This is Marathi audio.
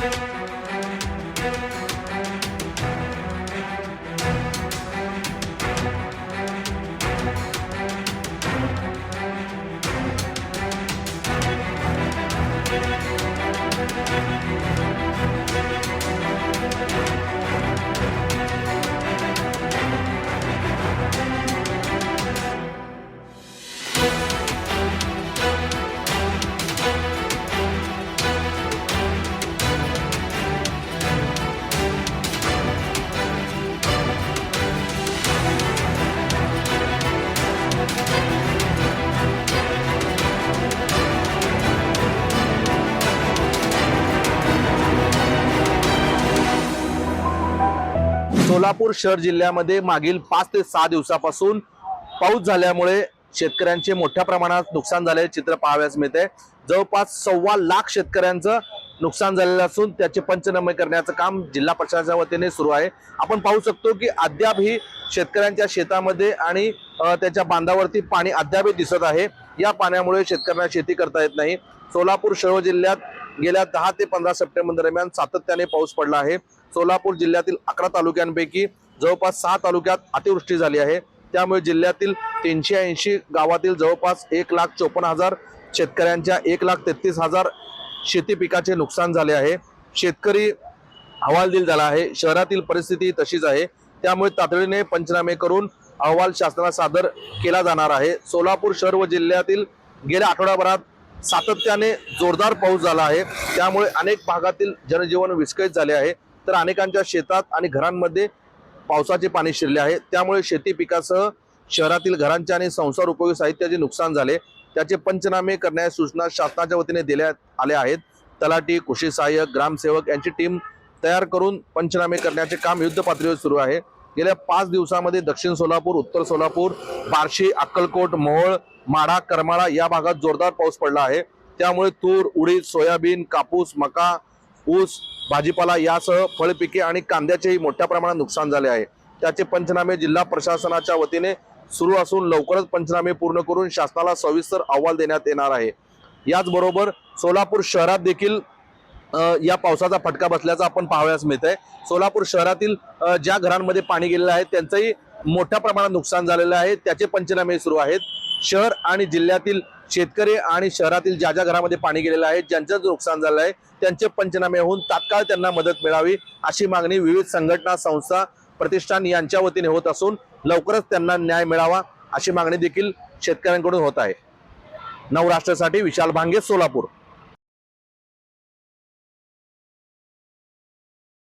Müzik सोलापूर शहर जिल्ह्यामध्ये मागील पाच ते सहा दिवसापासून पाऊस झाल्यामुळे शेतकऱ्यांचे मोठ्या प्रमाणात नुकसान झालेले चित्र पाहाव्यास मिळते. जवळपास सव्वा लाख शेतकऱ्यांचं नुकसान झालेलं असून त्याचे पंचनामे करण्याचं काम जिल्हा प्रशासनाच्या वतीने सुरू आहे. आपण पाहू शकतो की अद्याप ही शेतकऱ्यांच्या शेतामध्ये आणि त्याच्या बांधावरती पाणी अद्यापही दिसत आहे. या पाण्यामुळे शेतकऱ्यांना शेती करता येत नाही. सोलापूर शहर जिल्ह्यात गेल्या दहा ते पंधरा सप्टेंबर दरम्यान सातत्याने पाऊस पडला आहे. सोलापूर जिल्ह्यातील अकरा तालुक्यांपैकी जवळपास सहा तालुक्यात अतिवृष्टी झाली आहे. त्यामुळे जिल्ह्यातील तीनशे ऐंशी गावातील जवळपास एक लाख चोपन्न हजार शेतकऱ्यांच्या एक लाख तेहतीस हजार शेती पिकाचे नुकसान झाले आहे. शेतकरी हवालदिल झाला आहे. शहरातील परिस्थिती तशीच आहे. त्यामुळे तातडीने पंचनामे करून अहवाल शासनाला सादर केला जाणार आहे. सोलापूर शहर व जिल्ह्यातील गेल्या आठवड्याभरात सातत्याने जोरदार पाऊस झाला आहे. त्यामुळे अनेक भागातील जनजीवन विस्कळीत झाले आहे. तर अनेकांच्या शेतात आणि घरांमध्ये पावसाचे पाणी शिरले आहे. त्यामुळे शेती पिकासह शहरातील घरांचे आणि संसार उपयोगी साहित्याचे नुकसान झाले. त्याचे पंचनामे करण्यास सूचना शासनाच्या वतीने देण्यात आल्या आहेत. तलाठी कृषी सहाय्यक ग्रामसेवक यांची टीम तयार करून पंचनामे करण्याचे काम युद्ध पातळीवर सुरू आहे. गेल्या पाच दिवसामध्ये दक्षिण सोलापूर उत्तर सोलापूर बार्शी अक्कलकोट मोहोळ माढा करमाळा या भागात जोरदार पाऊस पडला आहे. त्यामुळे तूर उडीद सोयाबीन कापूस मका ऊस भाजीपाला यासह फळपिके आणि कांद्याचेही मोठ्या प्रमाणात नुकसान झाले आहे. त्याचे पंचनामे जिल्हा प्रशासनाच्या वतीने सुरू असून लवकरच पंचनामे पूर्ण करून शासनाला सविस्तर अहवाल देण्यात येणार आहे. याचबरोबर सोलापूर शहरात देखील या पावसाचा फटका बसल्याचा आपण पाहावयास मिळत आहे सोलापूर शहरातील ज्या घरांमध्ये पाणी गेलेलं आहे त्यांचंही मोठ्या प्रमाणात नुकसान झालेलं आहे. त्याचे पंचनामे सुरू आहेत. शहर आणि जिल्ह्यातील शेतकरी आणि शहरातील ज्या ज्या घरामध्ये पाणी गेलेलं आहे ज्यांचं जे नुकसान झालं आहे त्यांचे पंचनामे होऊन तात्काळ त्यांना मदत मिळावी अशी मागणी विविध संघटना संस्था प्रतिष्ठान यांच्या वतीने होत असून लवकरच त्यांना न्याय मिळावा अशी मागणी देखील शेतकऱ्यांकडून होत आहे. नवराष्ट्रासाठी विशाल भांगे सोलापूर.